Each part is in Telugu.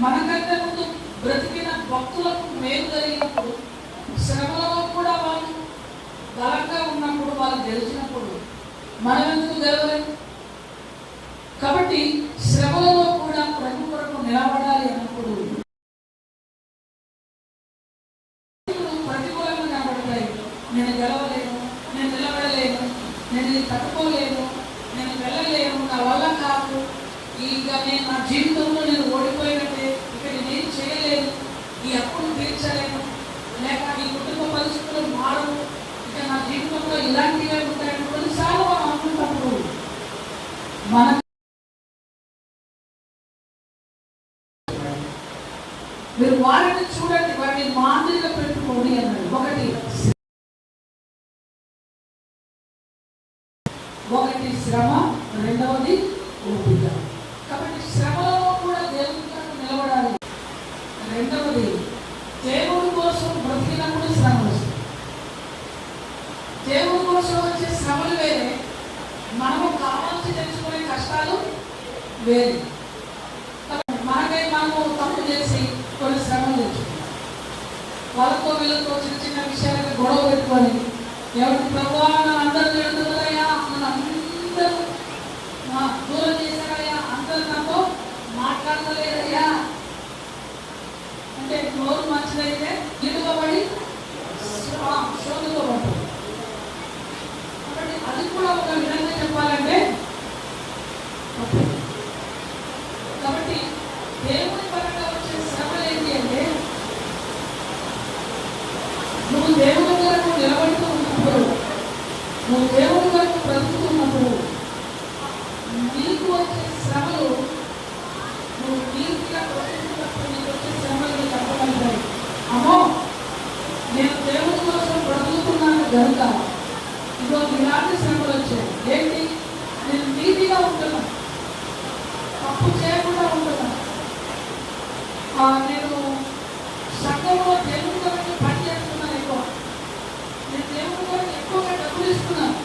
మనకంటే ముందు బ్రతికిన భక్తులకు మేలు జరిగినప్పుడు శ్రమలలో కూడా వాళ్ళు బలంగా ఉన్నప్పుడు వాళ్ళు గెలిచినప్పుడు మనం ఎందుకు గెలవలేము కాబట్టి శ్రమలలో కూడా ప్రభు కొరకు నిలబడాలి అన్నప్పుడు పరిస్థితులు ప్రతికూలంగా కనబడతాయి నేను గెలవలేను నేను నిలబడలేను నేను ఇది తట్టుకోలేను నేను వెళ్ళలేను నా వల్ల కాదు ఇక నేను నా జీవితంలో నేను ఓడిపోయినట్టే ఇక నేనేం చేయలేను ఈ అప్పులు తీర్చలేను లేక ఈ కుటుంబ పరిస్థితులు మారవు. ఇక నా జీవితంలో ఇలాంటివే ఉంటాయని కొన్నిసార్లు మనం అనుకుంటున్నప్పుడు మన మీరు వారిని చూడండి వారిని మాదిరిగా పెట్టుకోండి అన్నాడు ఒకటి ఒకటి శ్రమ రెండవది ఓపిక కాబట్టి శ్రమలో కూడా దేవుని కొరకు నిలబడాలి రెండవది దేవుడి కోసం బ్రతికినప్పుడు శ్రమలు వస్తాయి దేవుని కోసం వచ్చే శ్రమలు వేరే. మనము కావాల్సి తెలుసుకునే కష్టాలు వేరే. మనమే మనకై మనము తప్పు చేసి కొన్ని శ్రమలు తెచ్చుకుంటాం. వాళ్ళతో వీళ్ళతో చిన్న చిన్న విషయాలకు గొడవ పెట్టుకొని ఎవరికి ప్రభు నన్ను అందరూ తిడుతున్నారయ్యా నన్ను అందరూ దూరం చేశారయ్యా అందరూ నాతో మాట్లాడలేదయ్యా అంటే నోరు మంచిదైతే నిలువబడి శోధుకోబడ్డారు కాబట్టి అది కూడా ఒక విధంగా చెప్పాలంటే తప్పే. కాబట్టి దేవుని పరంగా వచ్చే శ్రమలు ఏంటి అంటే నువ్వు దేవుని కొరకు నిలబడుతూ ఉన్నప్పుడు నువ్వు దేవుని కొరకు బ్రతుకుతున్నప్పుడు నీకు వచ్చే శ్రమలు నువ్వు నీతిగా బ్రతుకుతున్నప్పుడు నీకు వచ్చే శ్రమలు నీకు అర్థమవుతాయి అమ్మో నేను దేవుని కోసం బ్రతుకుతున్నాను కనుక ఇదో ఇలాంటి శ్రమలు వచ్చాయి ఏంటి నేను నీతిగా ఉంటున్నాను తప్పు చేయకుండా ఉంటున్నాను ఆ, నేను సంఘంలో దేవుని కొరకు పనిచేస్తున్నాను ఎక్కువ. నేను దేవుని కొరకు ఎక్కువగా డబ్బులు ఇస్తున్నాను.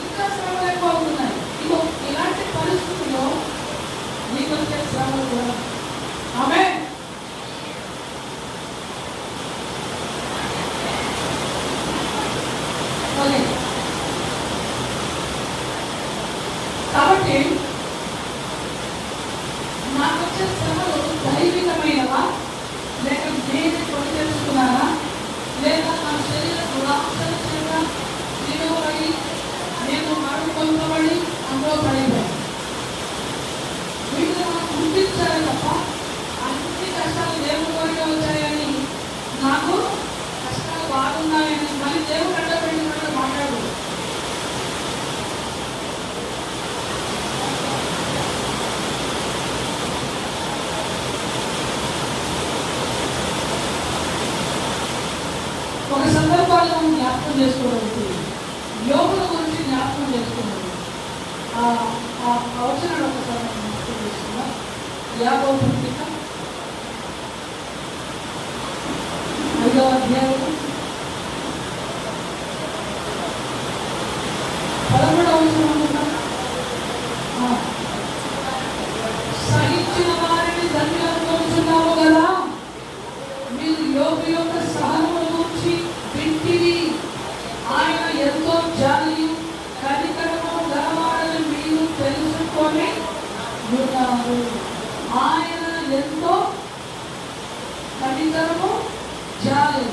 ఇంకా శ్రమలు ఎక్కువ అవుతున్నాయి. ఇగో ఇలాంటి పరిస్థితుల్లో నీకు వచ్చే శ్రమలు కూడా. ఆమె కాబట్టి నాకు వచ్చే శ్రమలు దైవికమైనవా లేక నేను కొని తెలుసుకున్నానా లేదా నా శరీర దురాశల చేత నిలువబడి నేను మరణ పొందబడి అందులో పడిపోయాను వీటిని మనం గుర్తించాలి తప్ప అన్ని కష్టాలు దేవుని కొరకే వచ్చాయని నాకు కష్టాలు బాగున్నాయని మళ్ళీ దేవుడు అడ్డపెట్టినట్టు మాట్లాడు ఒక సందర్భాన్ని మనం జ్ఞాపకం చేసుకోవడానికి యోగుల గురించి జ్ఞాపకం చేసుకోవాలి ఆ ఆ అవసరాలు ఒకసారి మనం జ్ఞాపకం చేసుకుందాం యాభై పత్రిక ఐదవ అధ్యాయం పదమూడవ అవసరం అనుకుంటాం ఆ. సహించిన వారిని ధన్యులను కోరుచున్నాము కదా మీరు యోగు యొక్క సహనము గురించి వింటివి ఆయన ఎంతో జాలి కనికరము గలవాడని మీరు తెలుసుకొని ఉన్నారు ఆయన ఎంతో కనికరము జాలి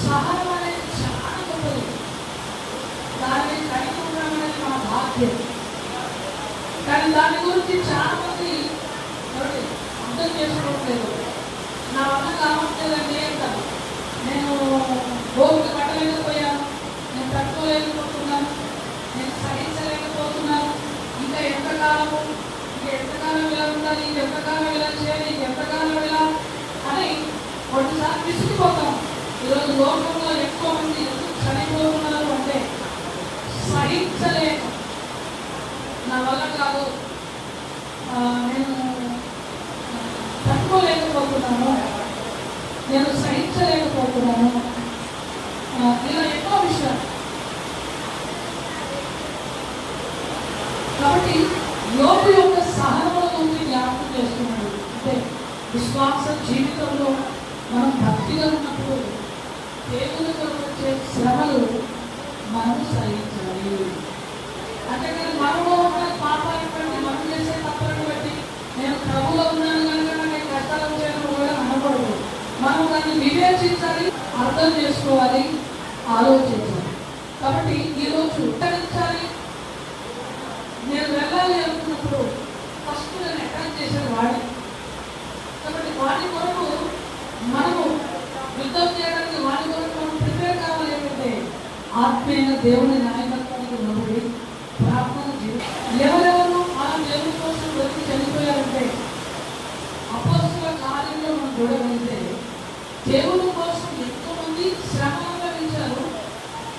సహనం అనేది చాలా గొప్పది దాన్ని కలిగి ఉండడం అనేది మన బాధ్యత కానీ దాని గురించి చాలా మంది ఎవరు అర్థం చేసుకోవట్లేదు నా వల్ల కావట్లేదండి అంటారు నేను భోగికి పట్టలేకపోయాను నేను తట్టుకోలేకపోతున్నాను నేను సహించలేకపోతున్నాను ఇంకా ఎంతకాలము ఇంకా ఎంతకాలం ఇలా ఉండాలి ఇంకా ఎంతకాలం ఇలా చేయాలి ఇంకా ఎంతకాలం ఇలా అని కొన్నిసార్లు విసిగిపోతాం ఈరోజు లోకంలో ఎక్కువ మంది చనిపోతున్నారు అంటే సహించలేక నా వల్ల కాదు. నేను తట్టుకోలేకపోతున్నాను. నేను సహించలేకపోతున్నాను ఇలా ఎక్కువ విషయాలు. కాబట్టి యోగు యొక్క సహనముల గురించి జ్ఞాపకం విశ్వాంస జీవితం భక్తిగా ఉన్నప్పుడు దేవుని కొరకు వచ్చే శ్రమలు మనం సహించాలి అంటే కానీ మనలో ఉన్న పాపాన్ని బట్టి మనం చేసే తప్పులను బట్టి నేను ప్రభులో ఉన్నాను కనుక నేను కష్టాలు చేయడం కూడా అనకూడదు మనం దాన్ని వివేచించాలి అర్థం చేసుకోవాలి ఆలోచించాలి కాబట్టి ఈరోజు ఉత్తరించాలి నేను వెళ్ళాలి అనుకున్నప్పుడు ఫస్ట్ నేను అటాక్ చేసిన వాడి కాబట్టి వాడి కొరకు మనము యుద్ధం చేయడం వాడి కొరకు మనం ప్రిపేర్ కావాలి ఏంటంటే ఆత్మీయ దేవుని నాయకత్వానికి లోబడి ప్రార్థన జీవితం ఎవరెవరు ఆ దేవుని కోసం వచ్చి చనిపోయారంటే అపోస్తుల కార్యంలో మనం చూడగలిగితే దేవుని కోసం ఎంతో మంది శ్రమ అనుభవించారు.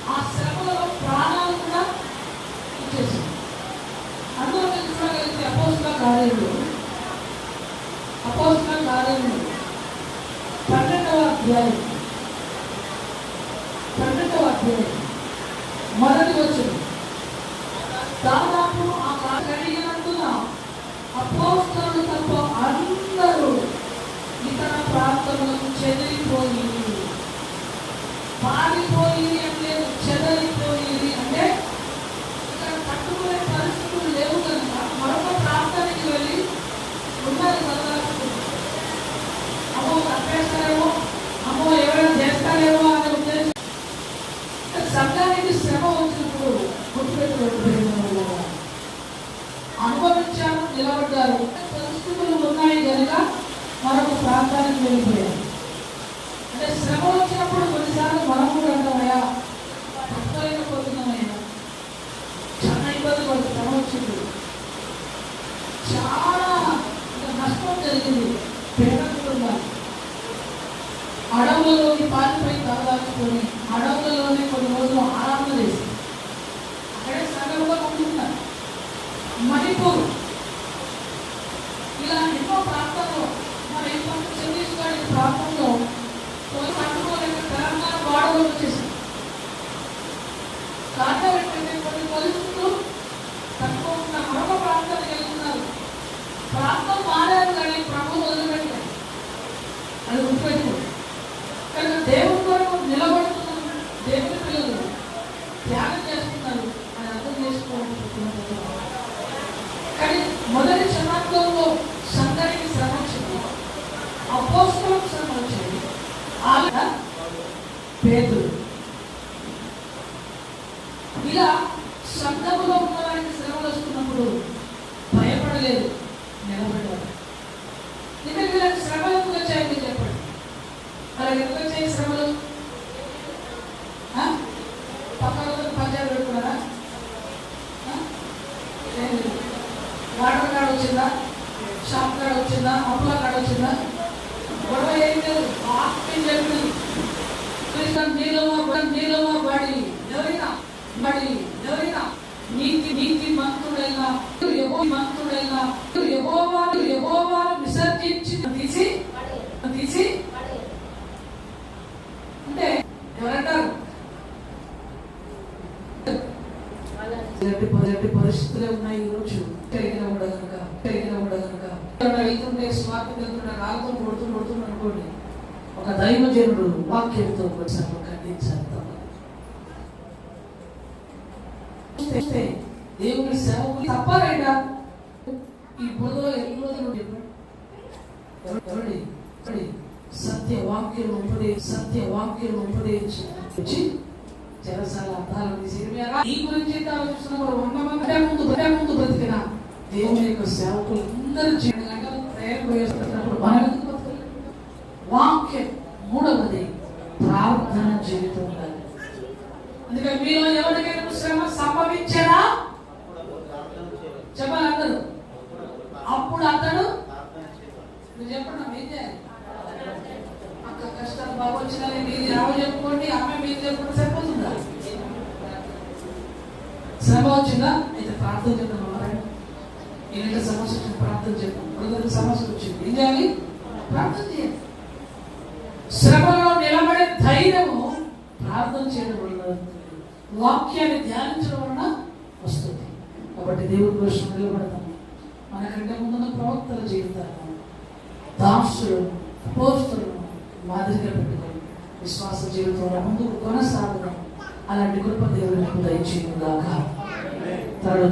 ఆ శ్రమలో ప్రాణాలు కూడా ఇచ్చేసారు అందులో మీరు చూడగలిగితే అపోస్తుల కార్యంలో అపోస్తుల కార్యంలో పన్నెండవ అధ్యాయం పన్నెండవ అధ్యాయం. మొదటి వచ్చింది. దాదాపు ఆ మాట కలిగినందున అపోస్తలు తప్ప అందరూ ఇతర ప్రాంతములకు చెదిరిపోయి పారిపోయి అంటే చెదరిపోయి అంటే ఇక్కడ పట్టుకునే పరిస్థితులు లేవు కనుక మరొక ప్రాంతానికి వెళ్ళి ఉన్నారు కదా అమ్మో తప్పేస్తారేమో అమ్మో ఎవరైనా చేస్తారేమో అనే ఉద్దేశం సంఘానికి శ్రమ వచ్చినప్పుడు గుర్తుపెట్టుకోవడం అనుభవించారు నిలబడ్డారు పరిస్థితులు ఉన్నాయి కనుక మరొక ప్రాంతానికి వెళ్ళిపోయారు అంటే శ్రమ వచ్చినప్పుడు కొన్నిసార్లు మనం కూడా అంటామయ్యా తప్పలేకపోతున్నామయ్యా చాలా ఇబ్బంది పడుతుంది శ్రమ వచ్చింది. చాలా ఇంకా నష్టం జరిగింది. పేద కుటుంబాలు అడవులలోకి పారిపోయి తగదాచుకొని అడవులు కొన్ని రోజులు ఆరాధన చేసి అక్కడే సగంగా ఉంటున్నారు మణిపూర్ ఇలా ఎన్నో ప్రాంతాల్లో మన ఎన్నో ఛత్తీస్గఢ్ ఈ ప్రాంతంలో కొన్ని పట్టుకోలేక తెలంగాణ బాడలో వచ్చేసింది కారణం ఏంటంటే కొన్ని పరిస్థితులు తక్కువ ఉన్న మరొక ప్రాంతానికి వెళ్తున్నారు ప్రాంతం మారారు కానీ ప్రభు వదిలిపెట్టారు అది గుర్తుపెట్టుకోండి కనుక దేవుని కొరకు నిలబడుతున్నారు దేవుని పిల్లలు త్యాగం చేస్తున్నారు అని అర్థం చేసుకోవాలి కానీ మొదటి శతాబ్దంలో సందడికి శ్రమ వచ్చింది అపోస్తులకు శ్రమ వచ్చింది ఆమె పేదలు శబ్దములో ఉన్నవారికి శ్రమలు వస్తున్నప్పుడు భయపడలేదు నిలబడేవారు ఎందుకంటే వీళ్ళకి శ్రమలు ఎందుకు వచ్చాయని చెప్పండి? వాళ్ళకి ఎందుకు వచ్చాయి శ్రమలు? పక్కన పంచాయతీ పెట్టుకున్నారా? వాటర్ కార్డు వచ్చిందా? షాప్ కార్డు వచ్చిందా? అప్పుల కార్డు వచ్చిందా గొడవ ఏం లేదు ఆత్మీయ చెప్పింది క్రిస్టన్ నీలమా నీలమా బడి ఎవరైనా బడి ఎవరైనా నీతి నీతి మంత్రుడైనా యహో మంత్రుడైనా యహోవా విసర్జించి తీసి తీసి అంటే ఎవరంటారు ఇలాంటి ఇలాంటి పరిస్థితులే ఉన్నాయి ఈ కలిగిన కూడా కలిగిన కూడా కనుక ఎవరైనా రాళ్ళతో కొడుతూ అనుకోండి ఒక దైవజనుడు వాక్యంతో వచ్చారు ఖండించారు తప్ప. చూస్తే దేవుని సేవకు తప్పారైనా ఈ బుధలో ఎన్ని రోజులు చెప్పండి ఎవరు- ఎవరండి? సత్య వాక్యం ఉపదే సత్య వాక్యం ఉపదేశించి వచ్చి చెరసాల అర్థాలు తీసి ఈ గురించి అయితే ఆలోచిస్తున్న వారు వంద మంది ముందు కంటే ముందు బ్రతికిన దేవుని యొక్క సేవకులు అందరూ చేయడం గంటలు ప్రేయర్ చేస్తున్నప్పుడు మనం ఎందుకు బ్రతకలేదు? వాక్యం మూడవది ప్రార్థన జీవితం ఉండాలి అందుకని మీలో ఎవరికైనా శ్రమ సంభవించరా చెప్పాలి అందరూ అప్పుడు అతడు నువ్వు చెప్పండి అమ్మ, ఏం చేయాలి అక్క కష్టాలు బాగా వచ్చినాయి మీరు ఆమె చెప్పుకోండి ఆమె మీరు చెప్పుకుంటే సరిపోతుందా శ్రమ వచ్చిందా అయితే ప్రార్థన చేద్దాం అమ్మాయి ఏంటంటే సమస్య వచ్చింది ప్రార్థన చేద్దాం. బ్రదర్కి సమస్య వచ్చింది. ఏం చేయాలి? ప్రార్థన చేయాలి. శ్రమలో నిలబడే ధైర్యము ప్రార్థన చేయడం వల్ల వాక్యాన్ని ధ్యానించడం వలన వస్తుంది. కాబట్టి దేవుడి కోసం నిలబడతాం. మనకంటే ముందున్న ప్రవక్తల జీవితాలు దాసులు పోస్తులను మాదిరిగా పెట్టుకొని విశ్వాస జీవితంలో ముందుకు కొనసాగడం అలాంటి కృప దేవుడు నీకు దయచేయగాక para o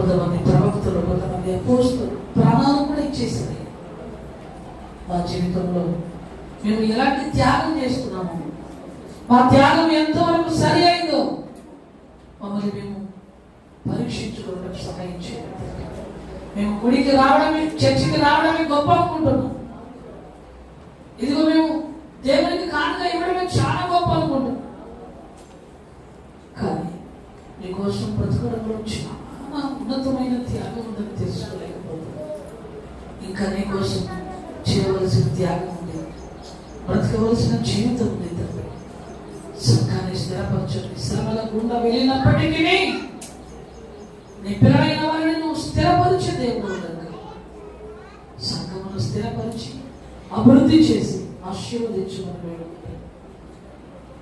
కొంతమంది ప్రవక్తలు కొంతమంది అపోస్తులు ప్రాణాలు కూడా ఇచ్చేసింది. మా జీవితంలో మేము ఎలాంటి త్యాగం చేస్తున్నాము మా త్యాగం ఎంతవరకు సరి అయిందో మమ్మల్ని మేము పరీక్షించుకోవడం సహాయం మేము గుడికి రావడమే చర్చికి రావడమే గొప్ప అనుకుంటున్నాం. ఇదిగో మేము దేవునికి కానుక ఇవ్వడమే చాలా గొప్ప అనుకుంటున్నాం. కానీ నీకోసం వచ్చినాము చాలా ఉన్నతమైన త్యాగం ఉందని తెలుసుకోలేకపోతున్నాం ఇంకా నీ కోసం చేయవలసిన త్యాగం ఉంది. బ్రతకవలసిన జీవితం ఉంది తండ్రి సంఘాన్ని స్థిరపరచండి. శ్రమల గుండా వెళ్ళినప్పటికీ నీ పిల్లలైన వారిని నువ్వు స్థిరపరిచే దేవుడు సంఘమును స్థిరపరిచి అభివృద్ధి చేసి ఆశీర్వదించమని వేడుకుంటాను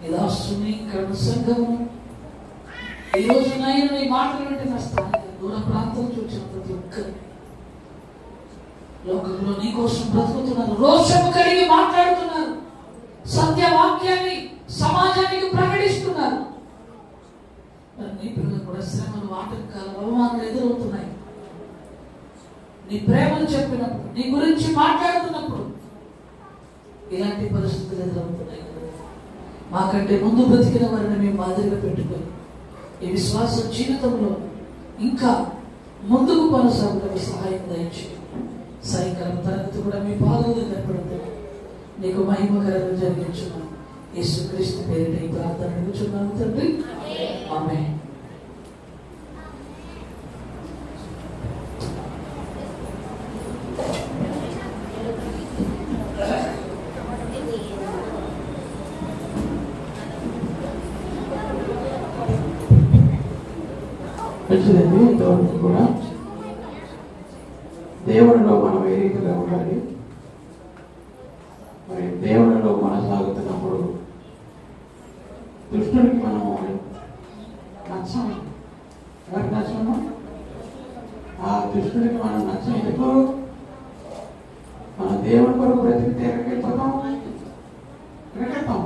నిదాస్తుని ఇక్కడ సంఘము ఈ రోజు నేను నీ మాటలు వింటే నా దూర ప్రాంతం చూసిన ప్రతి ఒక్కరు లోకంలో నీ కోసం బ్రతుకుతున్నారు రోషము కలిగి మాట్లాడుతున్నారు సత్యవాక్యాన్ని సమాజానికి ప్రకటిస్తున్నారు నీ పిల్లలు కూడా శ్రమలు ఆటంకాలు అవమానాలు ఎదురవుతున్నాయి నీ ప్రేమను చెప్పినప్పుడు నీ గురించి మాట్లాడుతున్నప్పుడు ఇలాంటి పరిస్థితులు ఎదురవుతున్నాయి. మాకంటే ముందు బ్రతికిన వారిని మేము మాదిరిగా పెట్టుకొని ఈ విశ్వాస జీవితంలో ఇంకా ముందుకు కొనసాగుటకు సహాయం దయచేయండి. సాయంకాలం తరగతి కూడా మీ పాదం దగ్గర నీకు మహిమకరం జరిగించున్నాను. యేసుక్రీస్తు పేరిట ఈ ప్రార్థన అడుగుచున్నాను తండ్రి. ఆమె Thank you కూడా దేవుడిలో మనం ఏ రీతిగా ఉండాలి మరి దేవుడిలో కొనసాగుతున్నప్పుడు దుష్టుడికి మనము నచ్చం ఎవరికి నచ్చము ఆ మనం నచ్చినందుకు మన దేవుని కొరకు బ్రతికితే ఎక్కడికి వెళ్ళిపోతాం ఎక్కడికి వెళ్తాం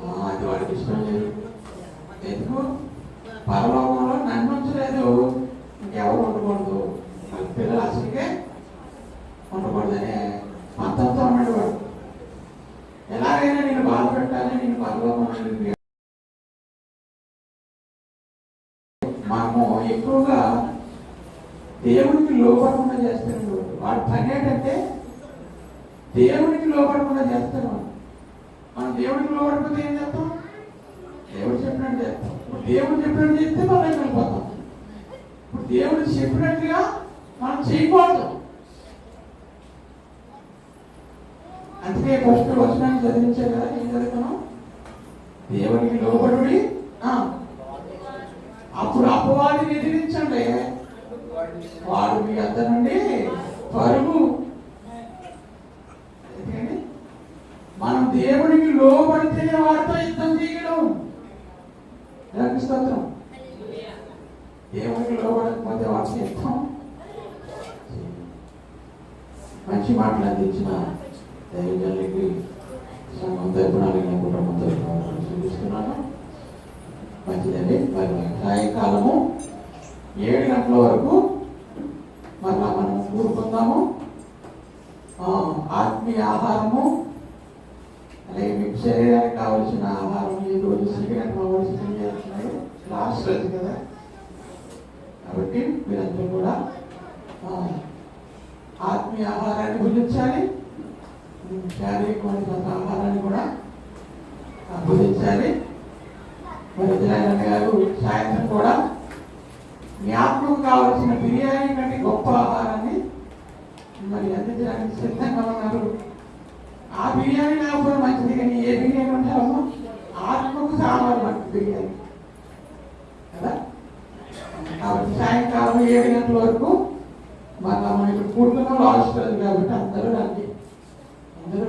ఆ, అది వాడికి ఇష్టం లేదు ఎందుకు పరలోకంలో నన్ను ఉంచలేదు ఇంకెవరు ఉండకూడదు వాళ్ళ పిల్లలు అసలుకే ఉండకూడదనే పంతంతో ఉన్నాడు వాడు ఎలాగైనా నేను బాధ పెట్టాలి నేను పరలోకం నుండి మనము ఎక్కువగా దేవుడికి లోపడకుండా చేస్తాడు వాడి పని ఏంటంటే దేవుడికి లోపడకుండా చేస్తారు మనం దేవుడికి లోపడకపోతే ఏం చేస్తాం? దేవుడు చెప్పినట్టు చేస్తాం. ఇప్పుడు దేవుడు చెప్పినట్టు చేస్తే మనం వెళ్ళిపోతాం ఇప్పుడు దేవుడు చెప్పినట్టుగా మనం చేయకూడదు. అందుకే ఫస్ట్ వచనాన్ని చదివించే కదా ఏం చదువుతాను దేవునికి లోబడి అప్పుడు అపవాదిని ఎదిరించండి. వాడు మీ అద్ద నుండి పరుగు దేవునికి దేవుడికి లోబడితేనే వాడితో యుద్ధం చేయడం. ఎవరికి స్తోత్రం. దేవునికి లోబడకపోతే వాడికి యుద్ధం మంచి మాటలు అందించిన దైవజనులకి సంఘం తరపున అలాగే చూపిస్తున్నాను మంచిదండి. మరి సాయంకాలము ఏడు గంటల వరకు మరలా మనం కూరుకుందాము ఆత్మీయ ఆహారము అలాగే మీకు శరీరానికి కావలసిన ఆహారం ఈ రోజు సిగరెట్ కావాల్సిన లాస్ట్ రోజు కదా. కాబట్టి మీరందరూ కూడా ఆత్మీయ ఆహారాన్ని ఉమ్, శారీరకమైన ఆహారాన్ని కూడా మరి వదిలాయన గారు సాయంత్రం కూడా మీ ఆత్మకు కావలసిన బిర్యానీ కంటే గొప్ప ఆహారాన్ని మరి అందించడానికి సిద్ధంగా ఉన్నారు. ఆ బిర్యానీ లేకపోతే మంచిది కానీ ఏ బిర్యానీ ఉంటామో ఆత్మకు సామాన్ మంచి బిర్యానీ. కదా? కాబట్టి సాయంకాలం ఏడు గంటల వరకు మన మనం ఇక్కడ కూడుకున్న లాస్ట్ కాబట్టి అందరూ రండి. అందరూ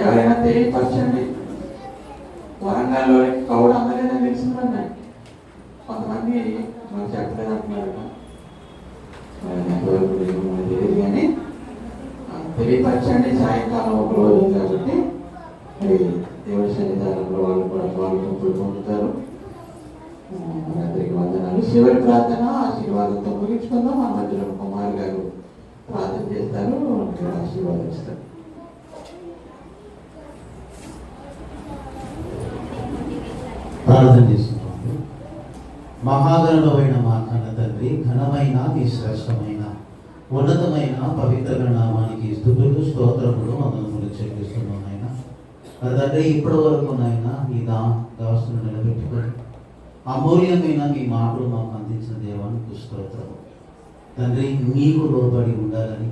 ఎవరైనా తెలియపరచండి. వరంగల్లో కౌడు అందరైనా తెలిసిందండి. కొంతమంది మనం చెప్పలేదు అంటున్నారు తెలియదు కానీ తెలియపరచండి సాయంకాలం ఒక రోజు కాబట్టి మరి దేవుడి సన్నిధానంలో వాళ్ళు కూడా వాళ్ళు పొందుతారు. ఆ, వందనాలు. శివుడి ప్రార్థన ఆశీర్వాదంతో ముగించుకుందాం. మా మధ్యలో కుమార్ గారు ప్రార్థన చేస్తారు ఆశీర్వాదిస్తారు ప్రార్థన చేస్తున్నాము. మహాగణమైన మా కన్న తండ్రి ఘనమైన మీ శ్రేష్టమైన ఉన్నతమైన పవిత్రమైన నామానికి స్థుతులు స్తోత్రములు వందనములు చెల్లిస్తున్నాం ఆయన మరి తండ్రి ఇప్పటి వరకు నాయన ఈ దా దాసును నిలబెట్టుకొని అమూల్యమైన మీ మాటలు మాకు అందించిన దేవానికి స్తోత్రము. తండ్రి మీకు లోబడి ఉండాలని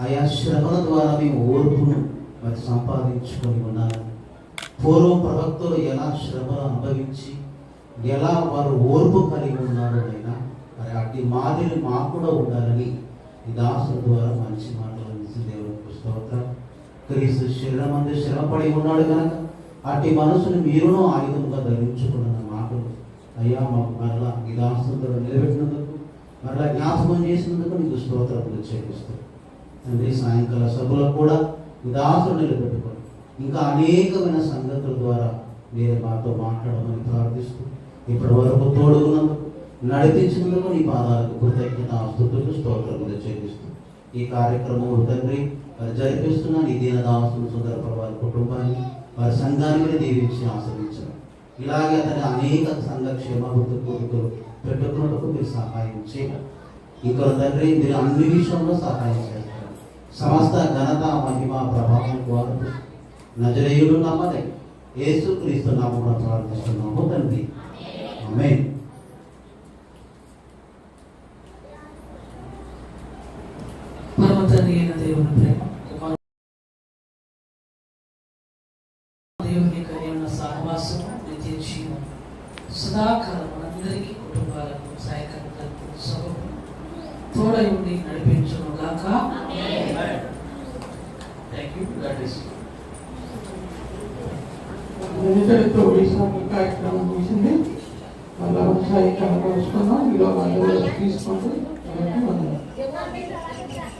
ఆయా శ్రమల ద్వారా మేము ఓర్పును మరి సంపాదించుకొని ఉండాలని పూర్వం ప్రవక్తలు ఎలా శ్రమలు అనుభవించి ఎలా వారు ఓర్పు కలిగి ఉన్నారో అయినా మరి అట్టి మాదిరి మాకు కూడా ఉండాలని ఈ దాసుల ద్వారా మంచి మాటలు అందించి దేవుడికి స్తోత్రం. క్రీస్తు శరీరం అందు శ్రమపడి ఉన్నాడు కనుక అట్టి మనసుని మీరును ఆయుధంగా ధరించుకున్న మాటలు అయ్యా మాకు మరలా ఈ దాసులతో నిలబెట్టినందుకు మరలా జ్ఞాపకం చేసినందుకు నీకు స్తోత్రములు చేపిస్తాం తండ్రి సాయంకాల సభలో కూడా ఈ దాసులు నిలబెట్టుకొని ఇంకా అనేకమైన సంగతుల ద్వారా మీరు మాతో మాట్లాడమని ప్రార్థిస్తూ ఇప్పటి వరకు తోడుకున్నందుకు నడిపించినందుకు నీ పాదాలకు కృతజ్ఞత ఆస్తుతులు స్తోత్రములు చెల్లిస్తూ ఈ కార్యక్రమం తండ్రి మరి జరిపిస్తున్న నీ దీనదాసులు సుందర వారి కుటుంబాన్ని వారి సంఘాన్ని దీవించి ఆశ్రయించడం. ఇలాగే అతని అనేక సంఘ క్షేమాభివృద్ధి కోరికలు పెట్టుకున్నట్టుకు మీరు సహాయం చేయాలి. ఇక్కడ తండ్రి మీరు అన్ని విషయంలో సహాయం చేస్తారు. సమస్త ఘనత మహిమ ప్రభావం వారు నజరేయులు నమ్మలే యేసు క్రీస్తు నామమున ప్రార్థిస్తున్నాము తండ్రి. ఆమేన్. పరమ తండ్రి అయిన దేవుని ప్రేమ.